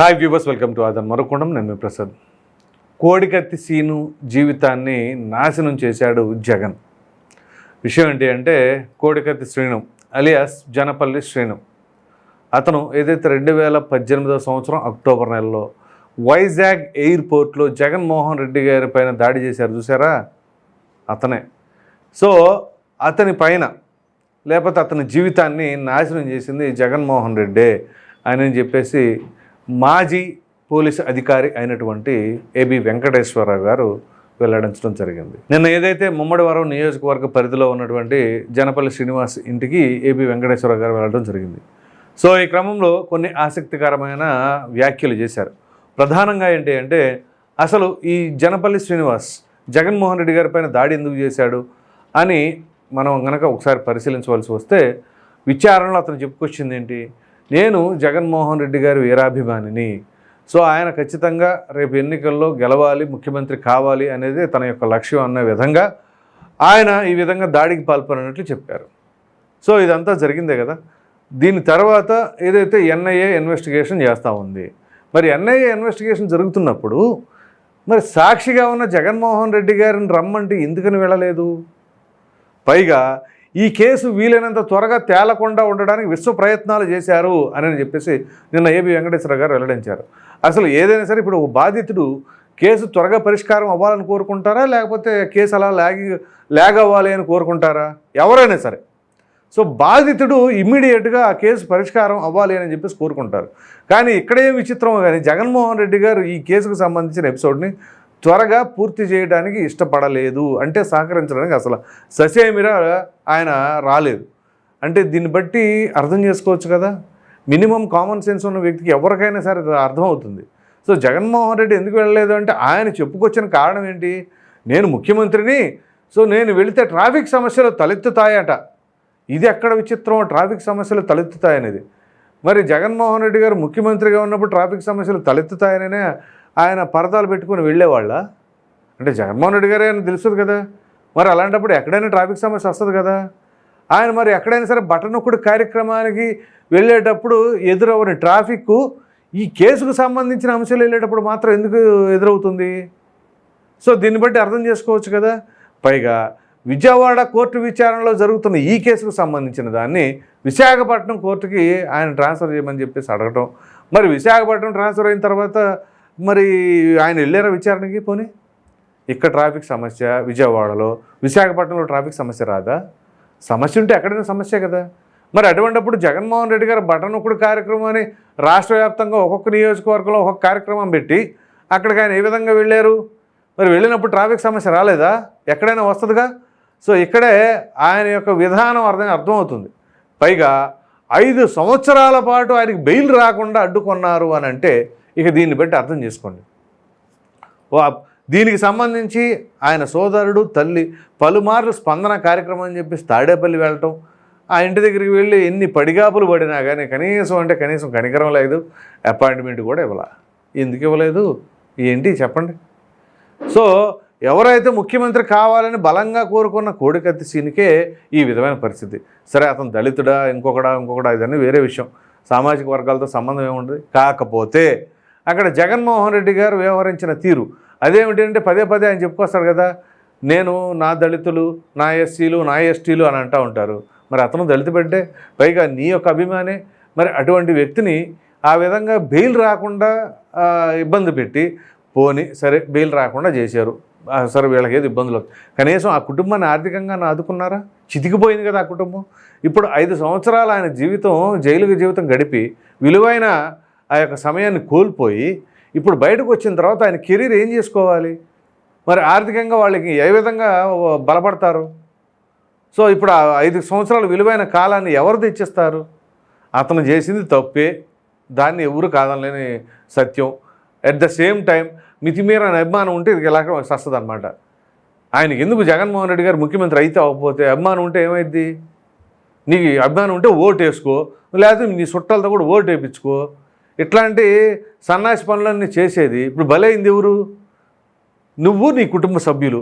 Hi viewers welcome to ఆదన్ మరొకొండం నేను ప్రసాద్ కోడికత్తి సీను జీవితాన్ని నాశనం చేశాడు జగన్. విషయం ఏంటి అంటే కోడికత్తి శ్రీను అలియాస్ జనపల్లి శ్రీను. అతను ఏదైతే రెండు వేల పద్దెనిమిదవ సంవత్సరం అక్టోబర్ నెలలో వైజాగ్ ఎయిర్పోర్ట్లో జగన్మోహన్ రెడ్డి గారి పైన దాడి చేశారు చూసారా అతనే. సో అతని పైన లేకపోతే అతని జీవితాన్ని నాశనం చేసింది జగన్మోహన్ రెడ్డే అని చెప్పేసి మాజీ పోలీసు అధికారి అయినటువంటి ఏబి వెంకటేశ్వరరావు గారు వెల్లడించడం జరిగింది. నిన్న ఏదైతే ముమ్మడివరం నియోజకవర్గ పరిధిలో ఉన్నటువంటి జనపల్లి శ్రీనివాస్ ఇంటికి ఏబి వెంకటేశ్వరరావు గారు వెళ్ళడం జరిగింది. సో ఈ క్రమంలో కొన్ని ఆసక్తికరమైన వ్యాఖ్యలు చేశారు. ప్రధానంగా ఏంటి అంటే అసలు ఈ జనపల్లి శ్రీనివాస్ జగన్మోహన్ రెడ్డి గారి పైన దాడి ఎందుకు చేశాడు అని మనం కనుక ఒకసారి పరిశీలించవలసి వస్తే విచారణలో అతను చెప్పుకొచ్చింది ఏంటి? నేను జగన్మోహన్ రెడ్డి గారి వీరాభిమానిని. సో ఆయన ఖచ్చితంగా రేపు ఎన్నికల్లో గెలవాలి ముఖ్యమంత్రి కావాలి అనేది తన యొక్క లక్ష్యం అన్న విధంగా ఆయన ఈ విధంగా దాడికి పాల్పడినట్లు చెప్పారు. సో ఇదంతా జరిగిందే కదా. దీని తర్వాత ఏదైతే ఎన్ఐఏ ఇన్వెస్టిగేషన్ చేస్తూ ఉంది. మరి ఎన్ఐఏ ఇన్వెస్టిగేషన్ జరుగుతున్నప్పుడు మరి సాక్షిగా ఉన్న జగన్మోహన్ రెడ్డి గారిని రమ్మంటే ఎందుకని వెళ్ళలేదు? పైగా ఈ కేసు వీలైనంత త్వరగా తేలకుండా ఉండడానికి విశ్వ ప్రయత్నాలు చేశారు అని చెప్పేసి నిన్న ఏబి వెంకటేశ్వర గారు వెల్లడించారు. అసలు ఏదైనా సరే ఇప్పుడు ఒక బాధితుడు కేసు త్వరగా పరిష్కారం అవ్వాలని కోరుకుంటారా? లేకపోతే కేసు అలా లాగి లాగ్ అవ్వాలి అని కోరుకుంటారా? ఎవరైనా సరే. సో బాధితుడు ఇమ్మీడియట్గా ఆ కేసు పరిష్కారం అవ్వాలి అని చెప్పేసి కోరుకుంటారు. కానీ ఇక్కడే విచిత్రం కానీ జగన్మోహన్ రెడ్డి గారు ఈ కేసుకు సంబంధించిన ఎపిసోడ్ని త్వరగా పూర్తి చేయడానికి ఇష్టపడలేదు. అంటే సహకరించడానికి అసలు ససేమిరా ఆయన రాలేదు. అంటే దీన్ని బట్టి అర్థం చేసుకోవచ్చు కదా. మినిమం కామన్ సెన్స్ ఉన్న వ్యక్తికి ఎవరికైనా సరే అర్థమవుతుంది. సో జగన్మోహన్ రెడ్డి ఎందుకు వెళ్ళలేదు అంటే ఆయన చెప్పుకొచ్చిన కారణం ఏంటి? నేను ముఖ్యమంత్రిని సో నేను వెళితే ట్రాఫిక్ సమస్యలు తలెత్తుతాయట. ఇది ఎక్కడ విచిత్రం ట్రాఫిక్ సమస్యలు తలెత్తుతాయనేది. మరి జగన్మోహన్ రెడ్డి గారు ముఖ్యమంత్రిగా ఉన్నప్పుడు ట్రాఫిక్ సమస్యలు తలెత్తుతాయనే ఆయన పరదాలు పెట్టుకుని వెళ్ళేవాళ్ళ? అంటే జగన్మోహన్ రెడ్డి గారే అని తెలుస్తుంది కదా. మరి అలాంటప్పుడు ఎక్కడైనా ట్రాఫిక్ సమస్య వస్తుంది కదా. ఆయన మరి ఎక్కడైనా సరే బటనొక్కుడు కార్యక్రమానికి వెళ్ళేటప్పుడు ఎదురవని ట్రాఫిక్ ఈ కేసుకు సంబంధించిన అంశాలు వెళ్ళేటప్పుడు మాత్రం ఎందుకు ఎదురవుతుంది? సో దీన్ని బట్టి అర్థం చేసుకోవచ్చు కదా. పైగా విజయవాడ కోర్టు విచారణలో జరుగుతున్న ఈ కేసుకు సంబంధించిన దాన్ని విశాఖపట్నం కోర్టుకి ఆయన ట్రాన్స్ఫర్ చేయమని చెప్పేసి అడగటం. మరి విశాఖపట్నం ట్రాన్స్ఫర్ అయిన తర్వాత మరి ఆయన వెళ్ళారా విచారణకి పోనీ? ఇక్కడ ట్రాఫిక్ సమస్య విజయవాడలో విశాఖపట్నంలో ట్రాఫిక్ సమస్య రాదా? సమస్య ఉంటే ఎక్కడైనా సమస్య కదా. మరి అటువంటిప్పుడు జగన్మోహన్ రెడ్డి గారు బటన్ ఒక్కడు కార్యక్రమం అని రాష్ట్ర వ్యాప్తంగా ఒక్కొక్క నియోజకవర్గంలో ఒక్కొక్క కార్యక్రమం పెట్టి అక్కడికి ఆయన ఏ విధంగా వెళ్ళారు? మరి వెళ్ళినప్పుడు ట్రాఫిక్ సమస్య రాలేదా? ఎక్కడైనా వస్తుందిగా? సో ఇక్కడే ఆయన యొక్క విధానం అర్థం అర్థమవుతుంది. పైగా ఐదు సంవత్సరాల పాటు ఆయనకి బెయిల్ రాకుండా అడ్డుకున్నారు అని అంటే ఇక దీన్ని బట్టి అర్థం చేసుకోండి. ఓ దీనికి సంబంధించి ఆయన సోదరుడు తల్లి పలుమార్లు స్పందన కార్యక్రమం అని చెప్పేసి తాడేపల్లి వెళ్ళటం ఆ ఇంటి దగ్గరికి వెళ్ళి ఎన్ని పడిగాపులు పడినా కానీ కనీసం అంటే కనీసం కనికరం లేదు అపాయింట్మెంట్ కూడా ఇవ్వాల. ఎందుకు ఇవ్వలేదు? ఏంటి చెప్పండి. సో ఎవరైతే ముఖ్యమంత్రి కావాలని బలంగా కోరుకున్న కోడికత్తి సీనికే ఈ విధమైన పరిస్థితి. సరే అతను దళితుడా ఇంకొకడా ఇంకొకడా ఇదన్నీ వేరే విషయం. సామాజిక వర్గాలతో సంబంధం ఏముంటుంది కాకపోతే అక్కడ జగన్మోహన్ రెడ్డి గారు వ్యవహరించిన తీరు. అదేమిటంటే పదే పదే ఆయన చెప్పుకొస్తారు కదా నేను నా దళితులు నా ఎస్సీలు నా ఎస్టీలు అని అంటూ ఉంటారు. మరి అతను దళిత బిడ్డే పైగా నీ యొక్క అభిమానే. మరి అటువంటి వ్యక్తిని ఆ విధంగా బెయిల్ రాకుండా ఇబ్బంది పెట్టి పోని సరే బెయిల్ రాకుండా చేశారు. సరే వీళ్ళకి ఏది ఇబ్బందులు కనీసం ఆ కుటుంబాన్ని ఆర్థికంగా ఆదుకున్నారా? చితికిపోయింది కదా ఆ కుటుంబం. ఇప్పుడు ఐదు సంవత్సరాలు ఆయన జీవితం జైలుకి జీవితం గడిపి విలువైన ఆ యొక్క సమయాన్ని కోల్పోయి ఇప్పుడు బయటకు వచ్చిన తర్వాత ఆయన కెరీర్ ఏం చేసుకోవాలి? మరి ఆర్థికంగా వాళ్ళకి ఏ విధంగా బలపడతారు? సో ఇప్పుడు ఐదు సంవత్సరాల విలువైన కాలాన్ని ఎవరు తెచ్చిస్తారు అతను చేసింది తప్పే. దాన్ని ఎవరు కాదనలేని సత్యం. అట్ ద సేమ్ టైం మితిమీరని అభిమానం ఉంటే ఇది ఇలాగ వస్తుంది అనమాట ఆయనకి ఎందుకు జగన్మోహన్ రెడ్డి గారు ముఖ్యమంత్రి అయితే అవ్వకపోతే అభిమానం ఉంటే ఏమైద్ది? నీకు అభిమానం ఉంటే ఓటు వేసుకో. లేకపోతే నీ చుట్టాలతో కూడా ఓటు వేయించుకో. ఇట్లాంటి సన్నాసి పనులన్నీ చేసేది. ఇప్పుడు బలైంది ఎవరు? నువ్వు నీ కుటుంబ సభ్యులు.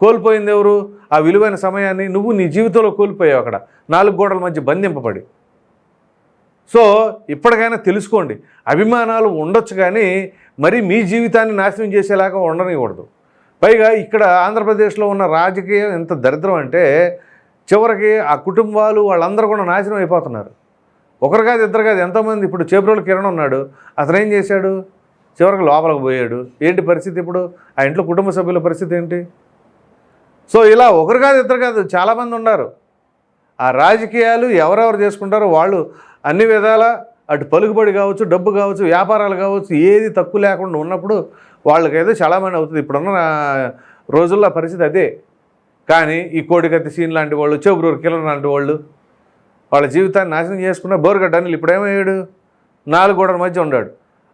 కోల్పోయింది ఎవరు? ఆ విలువైన సమయాన్ని నువ్వు నీ జీవితంలో కోల్పోయావు అక్కడ. నాలుగు గోడల మధ్య బంధింపబడి. సో ఇప్పటికైనా తెలుసుకోండి. అభిమానాలు ఉండొచ్చు కానీ మరి మీ జీవితాన్ని నాశనం చేసేలాగా ఉండనివ్వకూడదు పైగా ఇక్కడ ఆంధ్రప్రదేశ్లో ఉన్న రాజకీయం ఎంత దరిద్రం అంటే చివరికి ఆ కుటుంబాలు వాళ్ళందరూ కూడా నాశనం అయిపోతున్నారు. ఒకరు కాదు ఇద్దరు కాదు ఎంతోమంది ఇప్పుడు చేబ్రోలు కిరణ్ ఉన్నాడు. అతను ఏం చేశాడు? చివరికి లోపలికి పోయాడు. ఏంటి పరిస్థితి ఇప్పుడు? ఆ ఇంట్లో కుటుంబ సభ్యుల పరిస్థితి ఏంటి? సో ఇలా ఒకరు కాదు ఇద్దరు కాదు చాలామంది ఉన్నారు. ఆ రాజకీయాలు ఎవరెవరు చేసుకుంటారో వాళ్ళు అన్ని విధాల అటు పలుకుబడి కావచ్చు డబ్బు కావచ్చు వ్యాపారాలు కావచ్చు ఏది తక్కువ లేకుండా ఉన్నప్పుడు వాళ్ళకైతే చాలామంది అవుతుంది. ఇప్పుడున్న రోజుల్లో పరిస్థితి అదే. కానీ ఈ కోడికత్తి సీన్ లాంటి వాళ్ళు చెబురూరు కిరణ్ లాంటి వాళ్ళు వాళ్ళ జీవితాన్ని నాశనం చేసుకున్న బోరుగడ్డ అనిల్ ఇప్పుడేమయ్యాడు? నాలుగు గోడల మధ్య ఉన్నాడు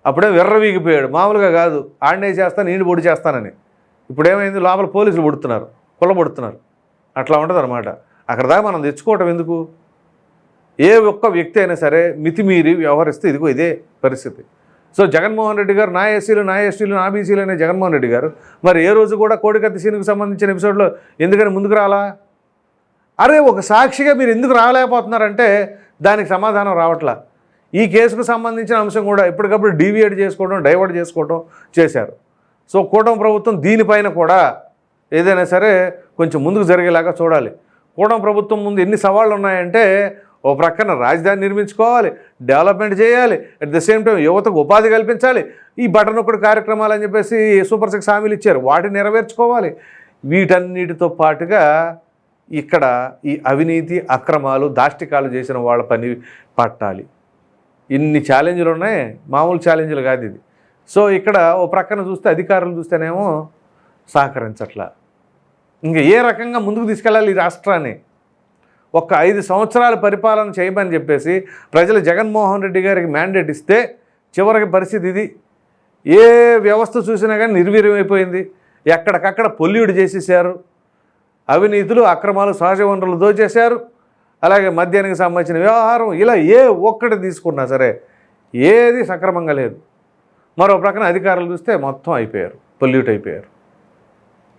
అప్పుడే విర్రవీగిపోయాడు మామూలుగా కాదు. ఆడనే చేస్తాను నేను పొడి చేస్తానని. ఇప్పుడేమైంది? లోపల పోలీసులు పుడుతున్నారు. కుళ్ళబుడుతున్నారు అట్లా ఉంటుంది అనమాట అక్కడ దాకా మనం తెచ్చుకోవటం ఎందుకు? ఏ ఒక్క వ్యక్తి అయినా సరే మితిమీరి వ్యవహరిస్తే ఇదిగో ఇదే పరిస్థితి. సో జగన్మోహన్ రెడ్డి గారు నా ఎస్సీలు నా ఎస్టీలు నా బీసీలు అనే జగన్మోహన్ రెడ్డి గారు మరి ఏ రోజు కూడా కోడికత్తి సీనుకు సంబంధించిన ఎపిసోడ్లో ఎందుకని ముందుకు రాలా? అరే ఒక సాక్షిగా మీరు ఎందుకు రాలేకపోతున్నారంటే దానికి సమాధానం రావట్లా. ఈ కేసుకు సంబంధించిన అంశం కూడా ఎప్పటికప్పుడు డీవియేట్ చేసుకోవడం డైవర్ట్ చేసుకోవడం చేశారు. సో కూటమి ప్రభుత్వం దీనిపైన కూడా ఏదైనా సరే కొంచెం ముందుకు జరిగేలాగా చూడాలి. కూటమి ప్రభుత్వం ముందు ఎన్ని సవాళ్ళు ఉన్నాయంటే ఓ ప్రక్కన రాజధాని నిర్మించుకోవాలి డెవలప్మెంట్ చేయాలి అట్ ద సేమ్ టైం యువతకు ఉపాధి కల్పించాలి ఈ బటన్ ఒకటి కార్యక్రమాలు అని చెప్పేసి సూపర్ సిక్స్ హామీలు ఇచ్చారు. వాటిని నెరవేర్చుకోవాలి. వీటన్నిటితో పాటుగా ఇక్కడ ఈ అవినీతి అక్రమాలు దాష్టికాలు చేసిన వాళ్ళ పని పట్టాలి. ఇన్ని ఛాలెంజ్లు ఉన్నాయి మామూలు ఛాలెంజ్లు కాదు ఇది. సో ఇక్కడ ఓ ప్రక్కన చూస్తే అధికారులు చూస్తేనేమో సహకరించట్లా. ఇంకా ఏ రకంగా ముందుకు తీసుకెళ్ళాలి ఈ రాష్ట్రాన్ని? ఒక ఐదు సంవత్సరాల పరిపాలన చేయమని చెప్పేసి ప్రజలు జగన్మోహన్ రెడ్డి గారికి మ్యాండేట్ ఇస్తే చివరికి పరిస్థితి ఇది. ఏ వ్యవస్థ చూసినా కానీ నిర్వీర్యమైపోయింది. ఎక్కడికక్కడ పొల్యూడ్ చేసేసారు. అవినీతులు అక్రమాలు సహజ వనరులు దోచేశారు. అలాగే మద్యానికి సంబంధించిన వ్యవహారం ఇలా ఏ ఒక్కటి తీసుకున్నా సరే ఏది సక్రమంగా లేదు. మరో ప్రక్కన అధికారులు చూస్తే మొత్తం అయిపోయారు పొల్యూట్ అయిపోయారు.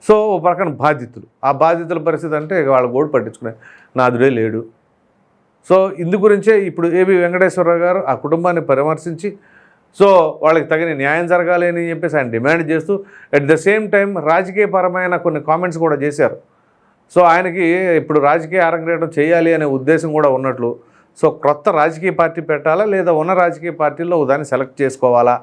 సో ఓ ప్రక్కన బాధితులు. ఆ బాధితుల పరిస్థితి అంటే ఇక వాళ్ళ గోడు పట్టించుకునే నాదుడే లేడు. సో ఇందు గురించే ఇప్పుడు ఏబి వెంకటేశ్వరరావు గారు ఆ కుటుంబాన్ని పరామర్శించి సో వాళ్ళకి తగిన న్యాయం జరగాలి అని చెప్పేసి ఆయన డిమాండ్ చేస్తూ అట్ ద సేమ్ టైం రాజకీయపరమైన కొన్ని కామెంట్స్ కూడా చేశారు. సో ఆయనకి ఇప్పుడు రాజకీయ అరంగేటం చేయాలి అనే ఉద్దేశం కూడా ఉన్నట్లు. సో క్రొత్త రాజకీయ పార్టీ పెట్టాలా లేదా ఉన్న రాజకీయ పార్టీల్లో దాన్ని సెలెక్ట్ చేసుకోవాలా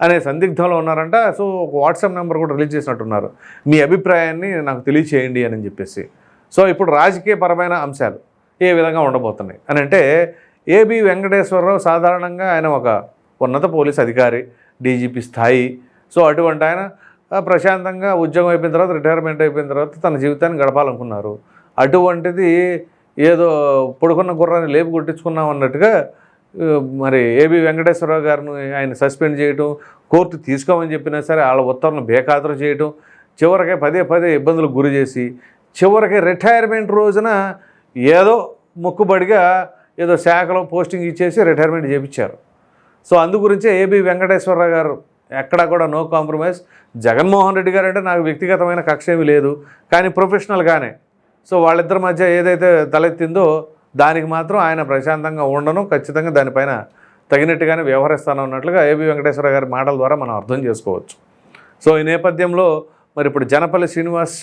అనే సందిగ్ధంలో ఉన్నారంట. సో ఒక వాట్సాప్ నెంబర్ కూడా రిలీజ్ చేసినట్టున్నారు. మీ అభిప్రాయాన్ని నాకు తెలియచేయండి అని చెప్పేసి. సో ఇప్పుడు రాజకీయపరమైన అంశాలు ఏ విధంగా ఉండబోతున్నాయి? అని అంటే ఏబి వెంకటేశ్వరరావు సాధారణంగా ఆయన ఒక ఉన్నత పోలీస్ అధికారి డీజీపీ స్థాయి. సో అటువంటి ఆయన ప్రశాంతంగా ఉద్యోగం అయిపోయిన తర్వాత రిటైర్మెంట్ అయిపోయిన తర్వాత తన జీవితాన్ని గడపాలనుకున్నారు. అటువంటిది ఏదో పడుకున్న గుర్రాన్ని లేపు కొట్టించుకున్నాం అన్నట్టుగా మరి ఏబి వెంకటేశ్వరరావు గారిని ఆయన సస్పెండ్ చేయటం కోర్టు తీసుకోమని చెప్పినా సరే వాళ్ళ ఉత్తర్వులను బేఖాతరు చేయటం చివరికి పదే పదే ఇబ్బందులకు గురి చేసి చివరికి రిటైర్మెంట్ రోజున ఏదో మొక్కుబడిగా ఏదో శాఖలో పోస్టింగ్ ఇచ్చేసి రిటైర్మెంట్ చేయించారు సో అందు గురించే ఏబి వెంకటేశ్వరరావు గారు ఎక్కడా కూడా నో కాంప్రమైజ్. జగన్మోహన్ రెడ్డి గారు అంటే నాకు వ్యక్తిగతమైన కక్ష ఏమీ లేదు. కానీ ప్రొఫెషనల్గానే సో వాళ్ళిద్దరి మధ్య ఏదైతే తలెత్తిందో దానికి మాత్రం ఆయన ప్రశాంతంగా ఉండను. ఖచ్చితంగా దానిపైన తగినట్టుగానే వ్యవహరిస్తాను అన్నట్లుగా ఏబి వెంకటేశ్వర గారి మాటల ద్వారా మనం అర్థం చేసుకోవచ్చు. సో ఈ నేపథ్యంలో మరి ఇప్పుడు జనపల్లి శ్రీనివాస్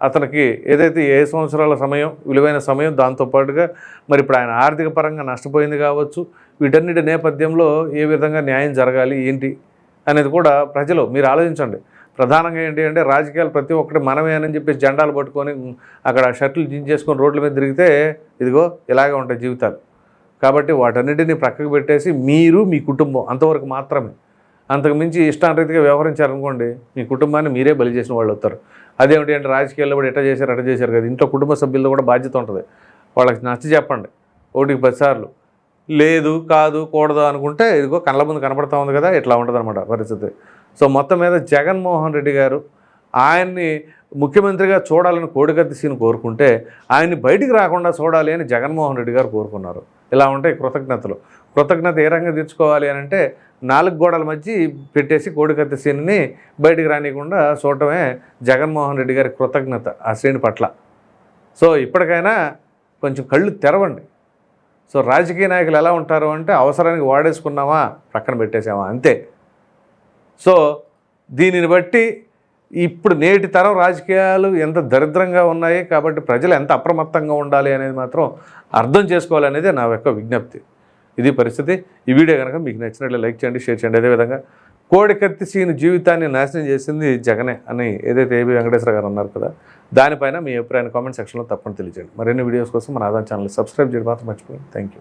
అతనికి ఏదైతే ఏ సంవత్సరాల సమయం విలువైన సమయం దాంతోపాటుగా మరి ఇప్పుడు ఆయన ఆర్థిక పరంగా నష్టపోయింది కావచ్చు. వీటన్నిటి నేపథ్యంలో ఏ విధంగా న్యాయం జరగాలి ఏంటి అనేది కూడా ప్రజలు మీరు ఆలోచించండి. ప్రధానంగా ఏంటి అంటే రాజకీయాలు ప్రతి ఒక్కటి మనమే అని చెప్పేసి జెండాలు పట్టుకొని అక్కడ షర్ట్లు జించేసుకొని రోడ్ల మీద తిరిగితే ఇదిగో ఇలాగే ఉంటాయి జీవితాలు. కాబట్టి వాటన్నిటిని ప్రక్కకు పెట్టేసి మీరు మీ కుటుంబం అంతవరకు మాత్రమే. అంతకు మించి ఇష్టానరీతిగా వ్యవహరించారనుకోండి మీ కుటుంబాన్ని మీరే బలి చేసిన వాళ్ళు అవుతారు. అదేమిటి అంటే రాజకీయాల్లో కూడా ఎట్లా చేశారు అట్ట చేశారు కదా ఇంట్లో కుటుంబ సభ్యులతో కూడా బాధ్యత ఉంటుంది. వాళ్ళకి నచ్చ చెప్పండి. ఒకటికి పదిసార్లు లేదు కాదు కూడదు అనుకుంటే ఇదిగో కళ్ళ ముందు కనపడతా ఉంది కదా ఇట్లా ఉంటుంది అనమాట పరిస్థితి. సో మొత్తం మీద జగన్మోహన్ రెడ్డి గారు ఆయన్ని ముఖ్యమంత్రిగా చూడాలని కోడికత్తి సీన్ కోరుకుంటే ఆయన్ని బయటికి రాకుండా చూడాలి అని జగన్మోహన్ రెడ్డి గారు కోరుకున్నారు. ఇలా ఉంటాయి కృతజ్ఞతలు. కృతజ్ఞత ఏ రకంగా తీర్చుకోవాలి అని అంటే నాలుగు గోడల మధ్య పెట్టేసి కోడికత్తి సీన్ని బయటికి రానియకుండా చూడటమే జగన్మోహన్ రెడ్డి గారి కృతజ్ఞత ఆ శ్రేణి పట్ల. సో ఇప్పటికైనా కొంచెం కళ్ళు తెరవండి. సో రాజకీయ నాయకులు ఎలా ఉంటారు అంటే అవసరానికి వాడేసుకున్నామా పక్కన పెట్టేసామా అంతే. సో దీనిని బట్టి ఇప్పుడు నేటి తరం రాజకీయాలు ఎంత దరిద్రంగా ఉన్నాయి కాబట్టి ప్రజలు ఎంత అప్రమత్తంగా ఉండాలి అనేది మాత్రం అర్థం చేసుకోవాలనేది నా యొక్క విజ్ఞప్తి. ఇది పరిస్థితి. ఈ వీడియో కనుక మీకు నచ్చినట్లు లైక్ చేయండి షేర్ చేయండి. అదేవిధంగా కోడికత్తి సీని జీవితాన్ని నాశనం చేసింది జగనే అని ఏదైతే ఏబి వెంకటేశ్వర గారు అన్నారు కదా దానిపైన మీ అభిప్రాయాన్ని కామెంట్ సెక్షన్లో తప్పని తెలియజేయండి. మరిన్ని వీడియోస్ కోసం మన ఆదాయం ఛానల్ సబ్స్క్రైబ్ చేయడం మాత్రం మర్చిపోయింది థ్యాంక్ యూ